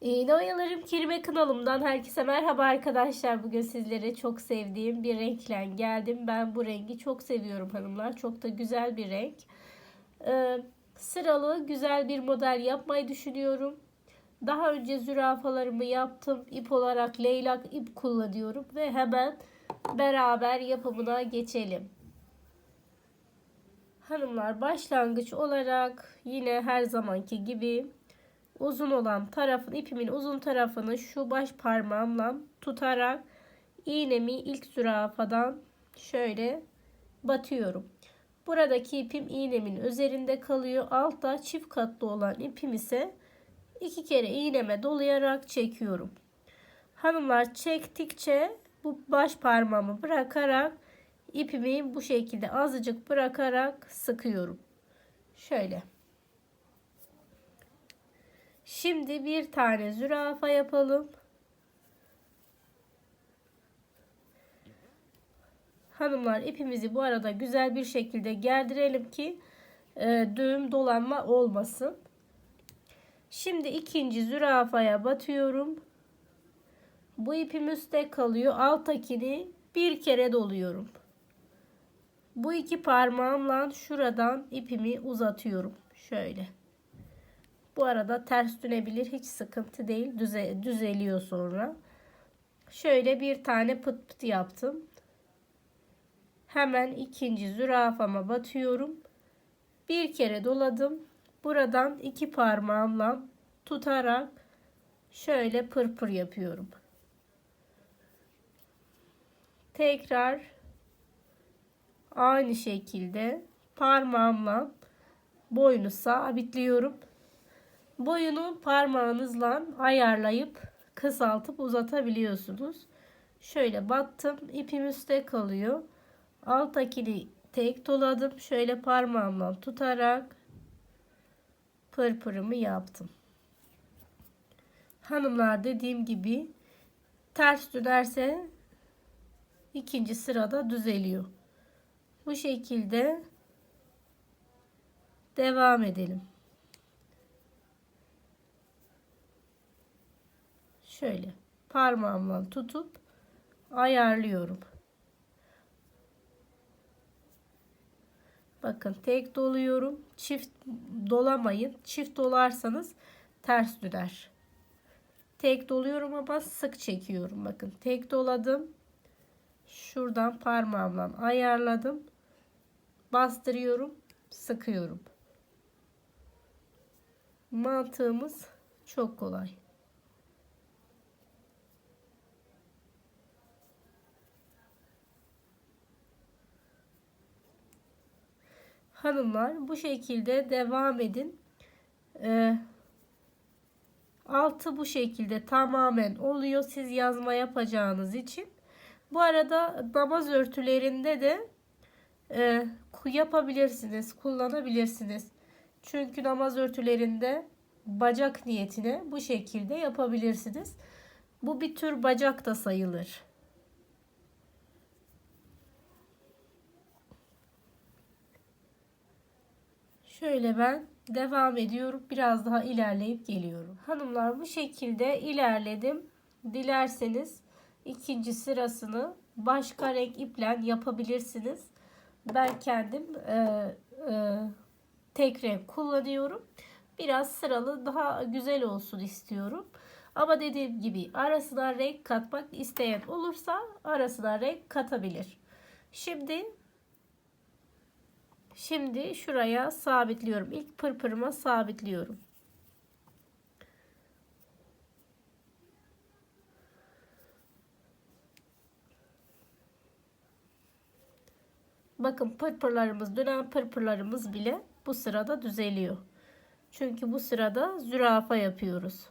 İğne oyalarım kelime kanalımdan herkese merhaba arkadaşlar. Bugün sizlere çok sevdiğim bir renkle geldim. Ben bu rengi çok seviyorum hanımlar. Çok da güzel bir renk. Ee, sıralı güzel bir model yapmayı düşünüyorum. Daha önce zürafalarımı yaptım. İp olarak leylak ip kullanıyorum ve hemen beraber yapımına geçelim. Hanımlar başlangıç olarak yine her zamanki gibi uzun olan tarafın ipimin uzun tarafını şu baş parmağımla tutarak iğnemi ilk zürafadan şöyle batıyorum. Buradaki ipim iğnemin üzerinde kalıyor. Altta çift katlı olan ipim ise iki kere iğneme dolayarak çekiyorum. Hanımlar çektikçe bu baş parmağımı bırakarak ipimi bu şekilde azıcık bırakarak sıkıyorum. Şöyle. Şimdi bir tane zürafa yapalım. Hanımlar ipimizi bu arada güzel bir şekilde gerdirelim ki e, düğüm dolanma olmasın. Şimdi ikinci zürafaya batıyorum. Bu ipim üstte kalıyor. Alttakini bir kere doluyorum. Bu iki parmağımla şuradan ipimi uzatıyorum. Şöyle. Bu arada ters dönebilir. Hiç sıkıntı değil. Düze, düzeliyor sonra. Şöyle bir tane pıt pıt yaptım. Hemen ikinci zürafama batıyorum. Bir kere doladım. Buradan iki parmağımla tutarak şöyle pırpır yapıyorum. Tekrar aynı şekilde parmağımla boynu sabitliyorum. Boyunu parmağınızla ayarlayıp kısaltıp uzatabiliyorsunuz. Şöyle battım. ipim üstte kalıyor. Alttakini tek doladım. Şöyle parmağımla tutarak pırpırımı yaptım. Hanımlar dediğim gibi ters dönerse ikinci sırada düzeliyor. Bu şekilde devam edelim. Şöyle parmağımla tutup ayarlıyorum. Bakın tek doluyorum. Çift dolamayın. Çift dolarsanız ters döner. Tek doluyorum ama sık çekiyorum. Bakın tek doladım. Şuradan parmağımla ayarladım. Bastırıyorum. Sıkıyorum. Mantığımız çok kolay. Hanımlar bu şekilde devam edin. Ee, altı bu şekilde tamamen oluyor siz yazma yapacağınız için. Bu arada namaz örtülerinde de e, yapabilirsiniz, kullanabilirsiniz. Çünkü namaz örtülerinde bacak niyetine bu şekilde yapabilirsiniz. Bu bir tür bacak da sayılır. Şöyle ben devam ediyorum. Biraz daha ilerleyip geliyorum. Hanımlar bu şekilde ilerledim. Dilerseniz ikinci sırasını başka renk iple yapabilirsiniz. Ben kendim e, e, tek renk kullanıyorum. Biraz sıralı daha güzel olsun istiyorum. Ama dediğim gibi arasına renk katmak isteyen olursa arasına renk katabilir. Şimdi Şimdi şuraya sabitliyorum. İlk pırpırıma sabitliyorum. Bakın pırpırlarımız, dönen pırpırlarımız bile bu sırada düzeliyor. Çünkü bu sırada zürafa yapıyoruz.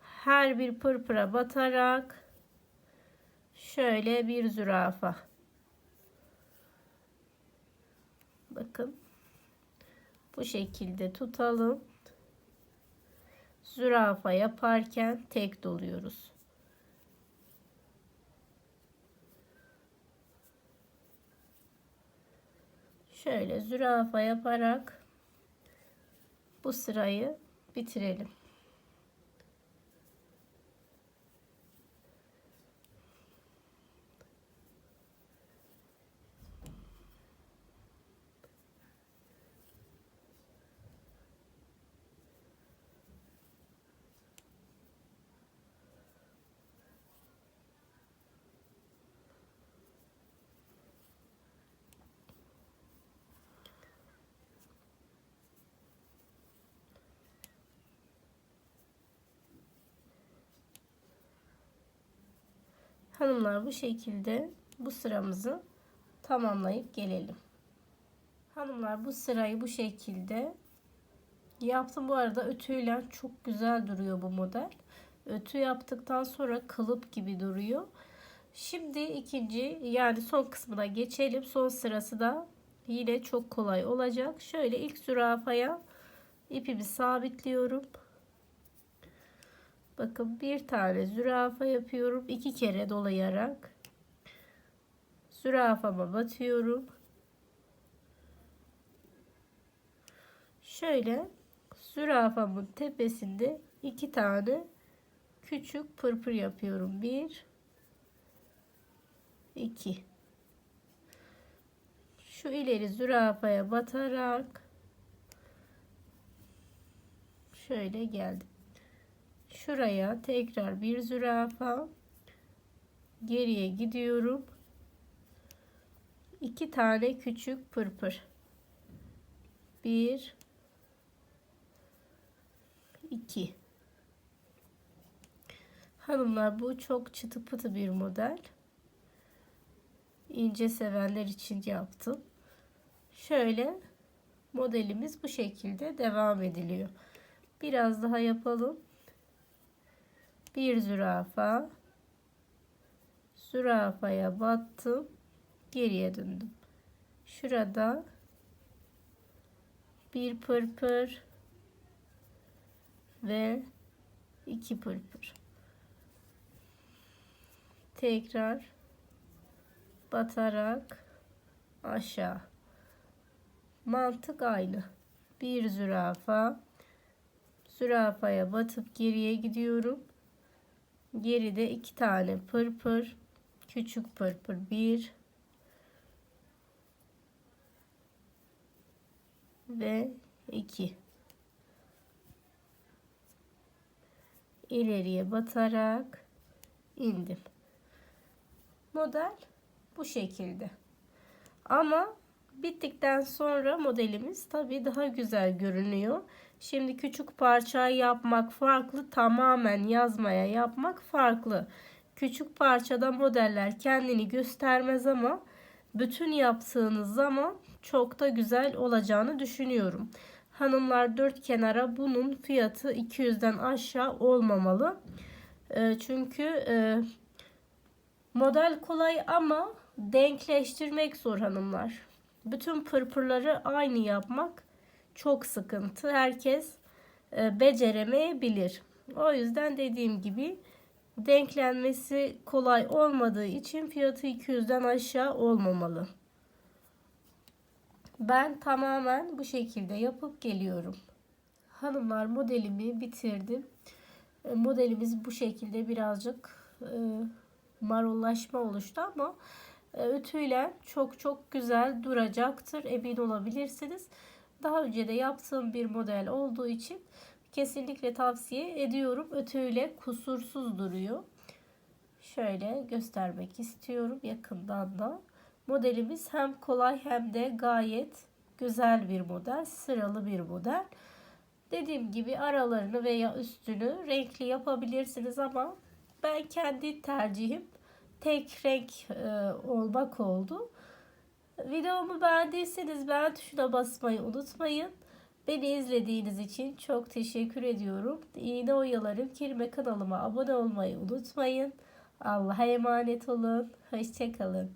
Her bir pırpıra batarak şöyle bir zürafa. Bakın. Bu şekilde tutalım. Zürafa yaparken tek doluyoruz. Şöyle zürafa yaparak bu sırayı bitirelim. Hanımlar bu şekilde bu sıramızı tamamlayıp gelelim. Hanımlar bu sırayı bu şekilde yaptım. Bu arada ütüyle çok güzel duruyor bu model. Ütü yaptıktan sonra kalıp gibi duruyor. Şimdi ikinci yani son kısmına geçelim. Son sırası da yine çok kolay olacak. Şöyle ilk zürafaya ipimi sabitliyorum. Bakın bir tane zürafa yapıyorum. iki kere dolayarak zürafama batıyorum. Şöyle zürafamın tepesinde iki tane küçük pırpır yapıyorum. Bir, iki. Şu ileri zürafaya batarak şöyle geldim. Şuraya tekrar bir zürafa geriye gidiyorum. iki tane küçük pırpır. Bir 2 Hanımlar bu çok çıtı pıtı bir model. İnce sevenler için yaptım. Şöyle modelimiz bu şekilde devam ediliyor. Biraz daha yapalım. Bir zürafa. Zürafaya battım. Geriye döndüm. Şurada bir pırpır ve iki pırpır. Tekrar batarak aşağı. Mantık aynı. Bir zürafa. Zürafaya batıp geriye gidiyorum. Geride iki tane pırpır. Küçük pırpır bir. Ve iki. ileriye batarak indim. Model bu şekilde. Ama bittikten sonra modelimiz tabi daha güzel görünüyor. Şimdi küçük parça yapmak farklı, tamamen yazmaya yapmak farklı. Küçük parçada modeller kendini göstermez ama bütün yaptığınız zaman çok da güzel olacağını düşünüyorum. Hanımlar dört kenara bunun fiyatı 200'den aşağı olmamalı. E, çünkü e, model kolay ama denkleştirmek zor hanımlar. Bütün pırpırları aynı yapmak çok sıkıntı. Herkes e, beceremeyebilir. O yüzden dediğim gibi denklenmesi kolay olmadığı için fiyatı 200'den aşağı olmamalı. Ben tamamen bu şekilde yapıp geliyorum. Hanımlar modelimi bitirdim. E, modelimiz bu şekilde birazcık e, marullaşma oluştu ama ütüyle çok çok güzel duracaktır. Emin olabilirsiniz. Daha önce de yaptığım bir model olduğu için kesinlikle tavsiye ediyorum. Ütüyle kusursuz duruyor. Şöyle göstermek istiyorum yakından da. Modelimiz hem kolay hem de gayet güzel bir model. Sıralı bir model. Dediğim gibi aralarını veya üstünü renkli yapabilirsiniz ama ben kendi tercihim tek renk e, olmak oldu. Videomu beğendiyseniz beğen tuşuna basmayı unutmayın. Beni izlediğiniz için çok teşekkür ediyorum. İğne oyalarım kelime kanalıma abone olmayı unutmayın. Allah'a emanet olun. Hoşçakalın.